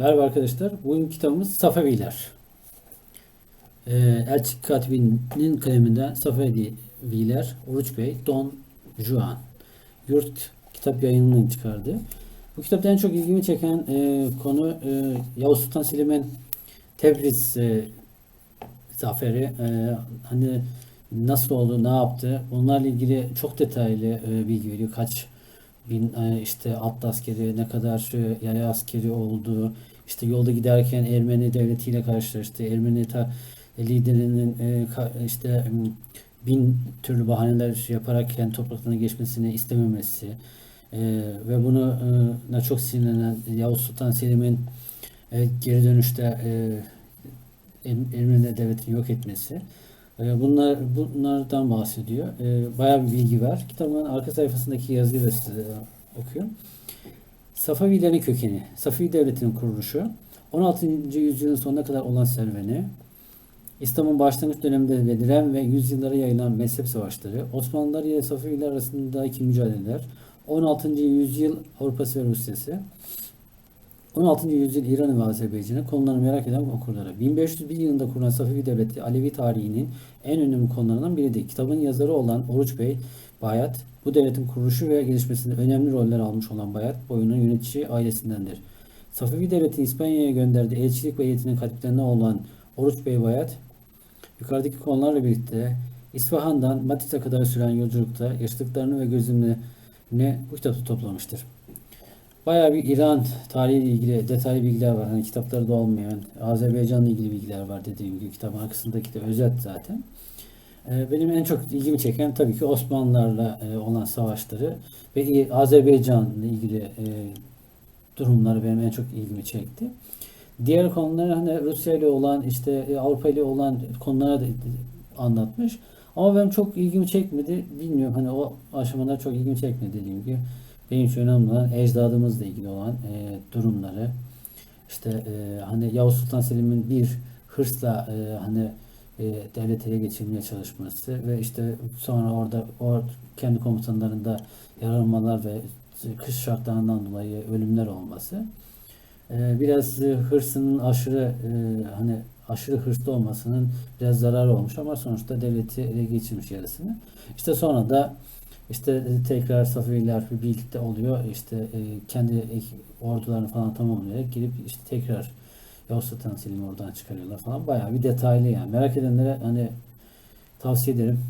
Merhaba arkadaşlar. Bugün kitabımız Safeviler. Ee, Elçi Katibi'nin kaleminden Safeviler, Oruç Bey, Don Juan. Yurt kitap yayınının çıkardı. Bu kitapta en çok ilgimi çeken e, konu e, Yavuz Sultan Selim'in Tebriz e, zaferi. E, hani nasıl oldu, ne yaptı? Onlarla ilgili çok detaylı e, bilgi veriyor. Kaç bin e, işte atlı askeri, ne kadar e, yaya askeri olduğu, işte yolda giderken Ermeni devletiyle karşılaştı. Ermeni ta, liderinin e, işte bin türlü bahaneler yaparak kendi topraklarına geçmesini istememesi e, ve bunu e, na çok sinirlenen Yavuz Sultan Selim'in e, geri dönüşte e, Er- Ermeni devletini yok etmesi. E, Bunlar bunlardan bahsediyor. E, Bayağı bir bilgi var. Kitabın arka sayfasındaki yazıyı da size okuyorum. Safavilerin kökeni, Safavi devletinin kuruluşu, 16. yüzyılın sonuna kadar olan serüveni, İslam'ın başlangıç döneminde verilen ve yüzyıllara yayılan mezhep savaşları, Osmanlılar ile Safaviler arasındaki mücadeleler, 16. yüzyıl Avrupası ve Rusyası, 16. yüzyıl İran ve Azerbaycan'ı konularını merak eden okurlara. 1501 yılında kurulan Safevi Devleti Alevi tarihinin en önemli konularından biridir. Kitabın yazarı olan Oruç Bey Bayat, bu devletin kuruluşu ve gelişmesinde önemli roller almış olan Bayat boyunun yönetici ailesindendir. Safevi Devleti İspanya'ya gönderdiği elçilik ve yetinin katiplerinden olan Oruç Bey Bayat, yukarıdaki konularla birlikte İsfahan'dan Matit'e kadar süren yolculukta yaşadıklarını ve gözlemlerini bu kitapta toplamıştır. Bayağı bir İran tarihiyle ilgili detaylı bilgiler var. Hani kitaplarda olmayan, Azerbaycan'la ilgili bilgiler var dediğim gibi kitabın arkasındaki de özet zaten. Ee, Benim en çok ilgimi çeken tabii ki Osmanlılarla e, olan savaşları ve Azerbaycan'la ilgili e, durumları benim en çok ilgimi çekti. Diğer konuları hani Rusya ile olan işte Avrupa ile olan konulara da anlatmış. Ama benim çok ilgimi çekmedi. Bilmiyorum hani o aşamada çok ilgimi çekmedi dediğim gibi. Benim için önemli olan ecdadımızla ilgili olan e, durumları. İşte e, hani Yavuz Sultan Selim'in bir hırsla e, hani e, devlet ele geçirmeye çalışması ve işte sonra orada o kendi komutanlarında yaralanmalar ve kış şartlarından dolayı ölümler olması. E, biraz e, hırsının aşırı e, hani aşırı hırslı olmasının biraz zararı olmuş ama sonuçta devleti ele geçirmiş yarısını. İşte sonra da işte e, tekrar Safaviler birlikte oluyor. İşte kendi ordularını falan tamamlayarak girip işte tekrar Yavuz Sultan Selim'i oradan çıkarıyorlar falan. Bayağı bir detaylı yani. Merak edenlere hani tavsiye ederim.